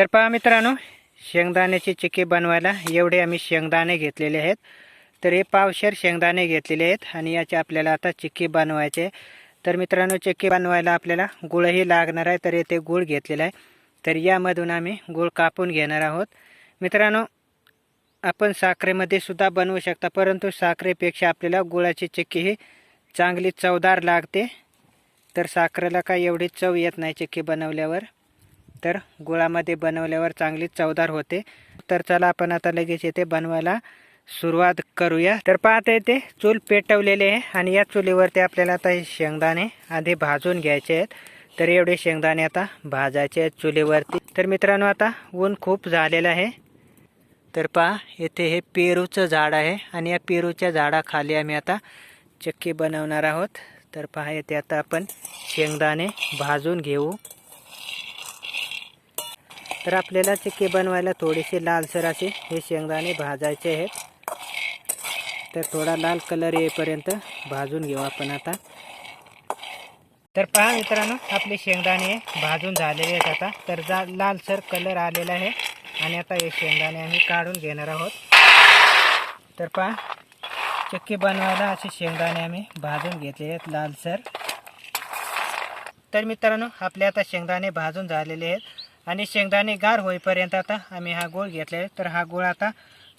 तर पहा मित्रांनो शेंगदाण्याची चिक्की बनवायला एवढे आम्ही शेंगदाणे घेतलेले आहेत. तर हे पावशेर शेंगदाणे घेतलेले आहेत आणि याचे आपल्याला आता चिक्की बनवायचे. तर मित्रांनो चिक्की बनवायला आपल्याला गुळही लागणार आहे तर येथे गुळ घेतलेला आहे. तर यामधून आम्ही गुळ कापून घेणार आहोत. मित्रांनो आपण साखरेमध्ये सुद्धा बनवू शकता परंतु साखरेपेक्षा आपल्याला गुळाची चिक्की ही चांगली चवदार लागते. तर साखरेला काय एवढी चव येत नाही चिक्की बनवल्यावर. तर गुळामध्ये बनवल्यावर चांगली चवदार होते. तर चला आपण आता लगेच येथे बनवायला सुरुवात करूया. तर पाहता येते चूल पेटवलेले आहे आणि या चुलीवरती आपल्याला आता हे शेंगदाणे आधी भाजून घ्यायचे आहेत. तर एवढे शेंगदाणे आता भाजायचे आहेत चुलीवरती. तर मित्रांनो आता ऊन खूप झालेलं आहे. तर पहा येथे हे पेरूचं झाड आहे आणि या पेरूच्या झाडाखाली आम्ही आता चक्की बनवणार आहोत. तर पहा येथे आता आपण शेंगदाणे भाजून घेऊ. तर आपल्याला चिक्की बनवायला थोडीशी लालसर असे हे शेंगदाणे भाजायचे आहेत. तर थोडा लाल कलर येईपर्यंत भाजून घेऊ आपण आता. तर पहा मित्रांनो आपले शेंगदाणे भाजून झालेले आहेत आता. तर जा लालसर कलर आलेला आहे आणि आता हे शेंगदाणे आम्ही काढून घेणार आहोत. तर पहा चक्की बनवायला असे शेंगदाणे आम्ही भाजून घेतले आहेत लालसर. तर मित्रांनो आपले आता शेंगदाणे भाजून झालेले आहेत. आणि शेंगदाणे गार होईपर्यंत आता आम्ही हा गोळ घेतलेला आहे तर हा गोळ आता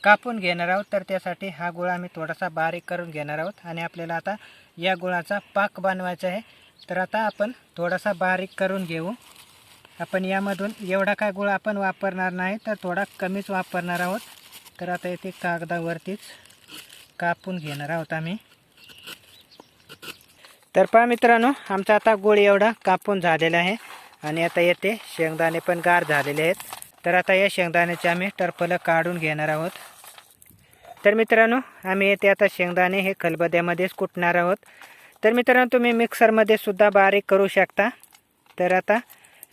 कापून घेणार आहोत. तर त्यासाठी हा गुळ आम्ही थोडासा बारीक करून घेणार आहोत. आणि आपल्याला आता या गुळाचा पाक बनवायचा आहे. तर आता आपण थोडासा बारीक करून घेऊ. आपण यामधून एवढा काय गुळ आपण वापरणार नाही तर थोडा कमीच वापरणार आहोत. तर आता इथे कागदावरतीच कापून घेणार आहोत आम्ही. तर पहा मित्रांनो आमचा आता गुळ एवढा कापून झालेला आहे. आणि आता येथे शेंगदाणे पण गार झालेले आहेत. तर आता या शेंगदाण्याचे आम्ही टरफलं काढून घेणार आहोत. तर मित्रांनो आम्ही येथे आता शेंगदाणे हे खलबद्यामध्येच कुटणार आहोत. तर मित्रांनो तुम्ही मिक्सरमध्ये सुद्धा बारीक करू शकता. तर आता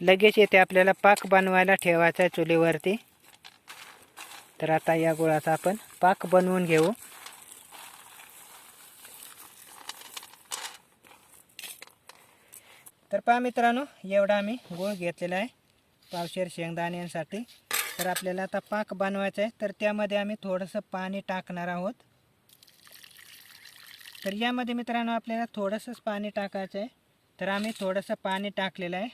लगेच येथे आपल्याला पाक बनवायला ठेवायचा आहे चुलीवरती. तर आता या गुळाचा आपण पाक बनवून घेऊ. तर पहा मित्रांनो एवढा आम्ही गूळ घेतलेला आहे पावशेर शेंगदाण्यांसाठी. तर आपल्याला आता पाक बनवायचा आहे. तर त्यामध्ये आम्ही थोडंसं पाणी टाकणार आहोत. तर यामध्ये मित्रांनो आपल्याला थोडंसंच पाणी टाकायचं आहे. तर आम्ही थोडंसं पाणी टाकलेलं आहे.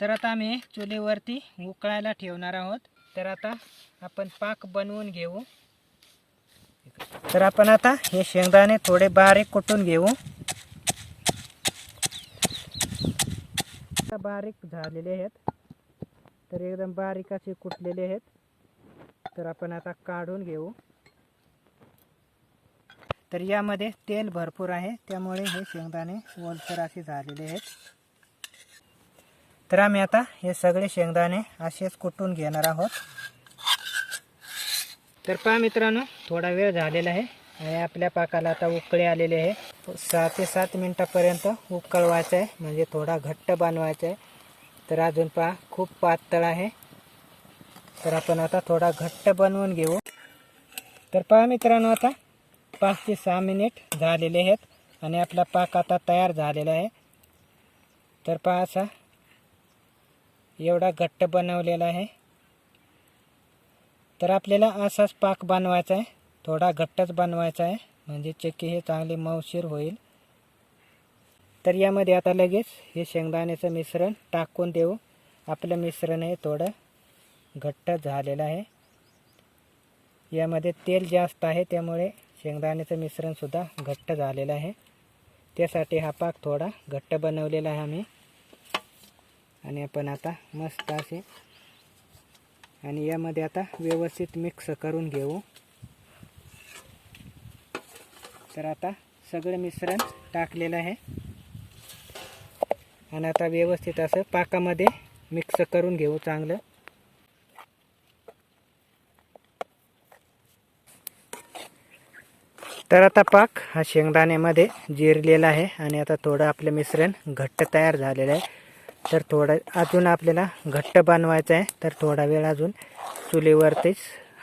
तर आता आम्ही चुलीवरती उकळायला ठेवणार आहोत. तर आता आपण पाक बनवून घेऊ. तर आपण आता हे शेंगदाणे थोडे बारीक कुटून घेऊ. आता बारीक झालेले आहेत. तर एकदम बारीक असे कुटलेले आहेत. तर आपण आता काढून घेऊ. तर यामध्ये तेल भरपूर आहे. त्यामुळे हे शेंगदाणे ओलसर असे झालेले आहेत. तर आम्ही आता हे सगळे शेंगदाणे असेच कुटून घेणार आहोत. तर पहा मित्रांनो थोडा वेळ झालेला आहे. आणि आपल्या पाकाला आता उकळे आलेले आहे. सहा ते सात मिनटापर्यंत उकळवायचं आहे म्हणजे थोडा घट्ट बनवायचा आहे तर अजून पहा खूप पातळ आहे. तर आपण आता थोडा घट्ट बनवून घेऊ. तर पहा मित्रांनो आता पाच ते सहा मिनिट झालेले आहेत आणि आपला पाक आता तयार झालेला आहे. तर पहा असा एवढा घट्ट बनवलेला आहे. तर आपल्याला असाच पाक बनवायचा आहे थोडा घट्टच बनवायचा आहे म्हणजे चक्की हे चांगले मऊशीर होईल. तर यामध्ये आता लगेच हे शेंगदाण्याचं मिश्रण टाकून देऊ. आपलं मिश्रण हे थोडं घट्ट झालेलं आहे. यामध्ये तेल जास्त आहे त्यामुळे शेंगदाण्याचं मिश्रणसुद्धा घट्ट झालेलं आहे. त्यासाठी हा पाक थोडा घट्ट बनवलेला आहे आम्ही. आणि आपण आता मस्त असे आणि यामध्ये आता व्यवस्थित मिक्स करून घेऊ. तर आता सगळं मिश्रण टाकलेलं आहे. आणि आता व्यवस्थित असं पाकामध्ये मिक्स करून घेऊ चांगलं. तर आता पाक हा शेंगदाण्यामध्ये जिरलेला आहे आणि आता थोडं आपलं मिश्रण घट्ट तयार झालेलं आहे. तर थोडं अजून आपल्याला घट्ट बनवायचं आहे तर थोडा वेळ अजून चुलीवरतीच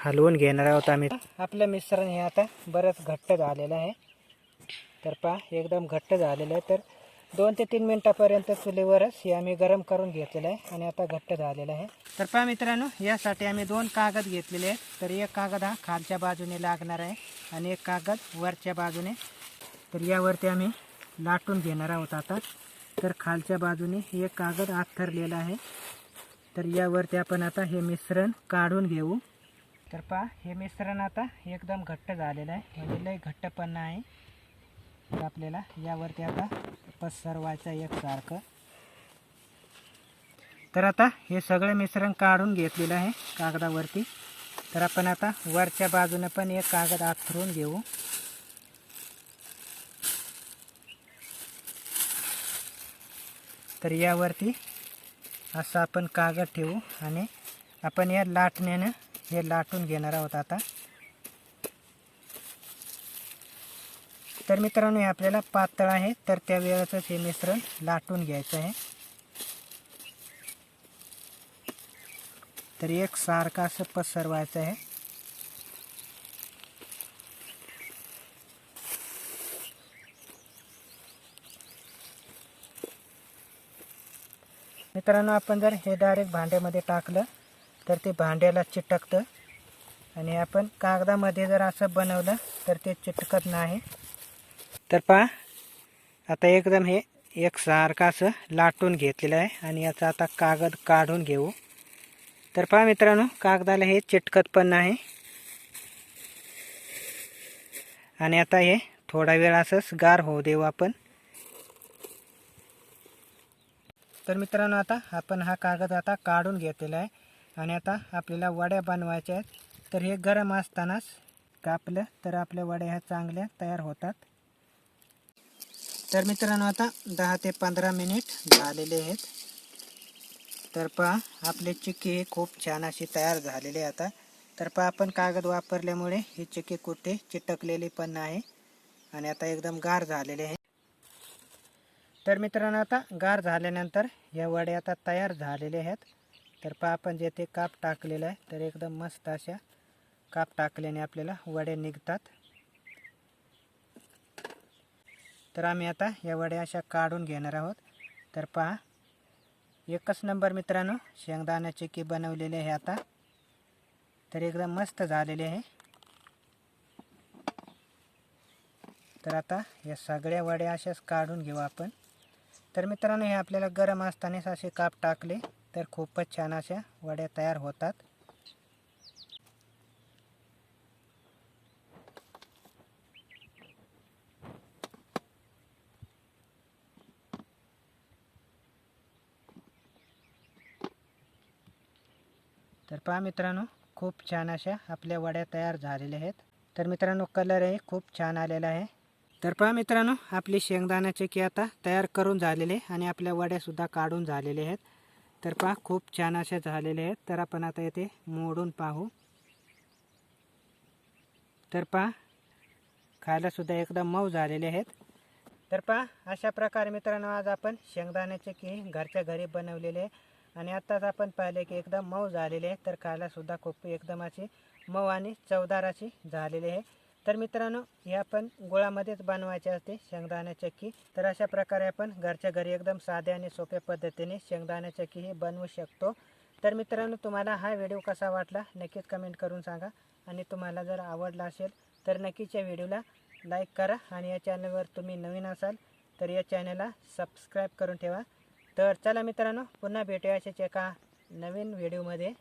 हलवून घेणार आहोत आम्ही. आपलं मिश्रण हे आता बरंच घट्ट झालेलं आहे. तर पहा एकदम घट्ट झालेलं आहे. तर दोन ते तीन मिनटापर्यंत चुलीवरच हे आम्ही गरम करून घेतलेलं आहे आणि आता घट्ट झालेलं आहे. तर पहा मित्रांनो यासाठी आम्ही दोन कागद घेतलेले आहेत. तर एक कागद हा खालच्या बाजूने लागणार आहे आणि एक कागद वरच्या बाजूने. तर यावरती आम्ही लाटून घेणार आहोत आता. तर खालच्या बाजूने एक कागद आथरलेला आहे. तर यावरती आपण आता हे मिश्रण काढून घेऊ. तर पहा हे मिश्रण आता एकदम घट्ट झालेलं आहे. म्हणजे लय घट्टपणा आहे तर आपल्याला यावरती आता पसरवायचं एकसारखं. तर आता हे सगळं मिश्रण काढून घेतलेलं आहे कागदावरती. तर आपण आता वरच्या बाजूने पण एक कागद आथरून घेऊ. तर यावरती असं आपण कागद ठेवू आणि आपण या लाटण्यानं हे लाटून घेणार आहोत आता. तर मित्रांनो हे आपल्याला पातळ आहे तर त्या वेळेचंच हे मिश्रण लाटून घ्यायचं आहे. तर एक सारखा असं पसरवायचं आहे. मित्रांनो आपण जर हे डायरेक्ट भांड्यामध्ये टाकलं तर ते भांड्याला चिटकतं. आणि आपण कागदामध्ये जर असं बनवलं तर ते चिटकत नाही. तर पहा आता एकदम हे एक सारखं असं लाटून घेतलेलं आहे. आणि याचा आता कागद काढून घेऊ. तर पहा मित्रांनो कागदाला हे चिटकत पण नाही. आणि आता हे थोडा वेळ असंच गार होऊ देऊ आपण. तर मित्रांनो आता आपण हा कागद आता काढून घेतलेला आहे. आणि आता आपल्याला वड्या बनवायच्या आहेत. तर हे गरम असतानाच कापलं तर आपल्या वड्या ह्या चांगल्या तयार होतात. तर मित्रांनो आता दहा ते पंधरा मिनिट झालेले आहेत. तर पहा आपले चिक्की हे खूप छान अशी तयार झालेले आहे आता. तर पहा आपण कागद वापरल्यामुळे ही चिक्की कुठे चिटकलेली पण नाही. आणि आता एकदम गार झालेले आहे. तर मित्रांनो आता गार झाल्यानंतर या वड्या आता तयार झालेल्या आहेत. तर पहा आपण जे ते काप टाकलेलं आहे तर एकदम मस्त अशा काप टाकल्याने आपल्याला वड्या निघतात. तर आम्ही आता या वड्या अशा काढून घेणार आहोत. तर पहा एकच नंबर मित्रांनो शेंगदाण्याचे की बनवलेले आहे आता. तर एकदम मस्त झालेले आहे. तर आता या सगळ्या वड्या अशाच काढून घेऊ आपण. तर मित्रांनो हे आपल्याला गरम असतानाच असे काप टाकले. तर खूपच छान अशा वड्या तयार होतात. तर पहा मित्रांनो खूप छान अशा आपल्या वड्या तयार झालेल्या आहेत. तर मित्रांनो कलरही खूप छान आलेला आहे. तर पहा मित्रांनो आपली शेंगदाण्याचे की आता तयार करून झालेले आणि आपल्या वड्यासुद्धा काढून झालेले आहेत. तर पहा खूप छान अशा झालेले आहेत. तर आपण आता येथे मोडून पाहू. तर पहा खायलासुद्धा एकदम मऊ झालेले आहेत. तर पहा अशा प्रकारे मित्रांनो आज आपण शेंगदाण्याचे की घरच्या घरी बनवलेले आहे. आणि आत्ताच आपण पाहिले की एकदम मऊ झालेले आहे. तर खायलासुद्धा खूप एकदम अशी मऊ आणि चवदार अशी झालेली आहे. तर मित्रांनो हे आपण गुळामध्येच बनवायचे असते शेंगदाणा चक्की. तर अशा प्रकारे आपण घरच्या घरी एकदम साध्या आणि सोप्या पद्धतीने शेंगदाणा चक्की ही बनवू शकतो. तर मित्रांनो तुम्हाला हा व्हिडिओ कसा वाटला नक्कीच कमेंट करून सांगा. आणि तुम्हाला जर आवडला असेल तर नक्कीच या व्हिडिओला लाईक करा आणि या चॅनलवर तुम्ही नवीन असाल तर या चॅनलला सबस्क्राईब करून ठेवा. तर चला मित्रांनो पुन्हा भेटूया अशाच एका नवीन व्हिडिओमध्ये.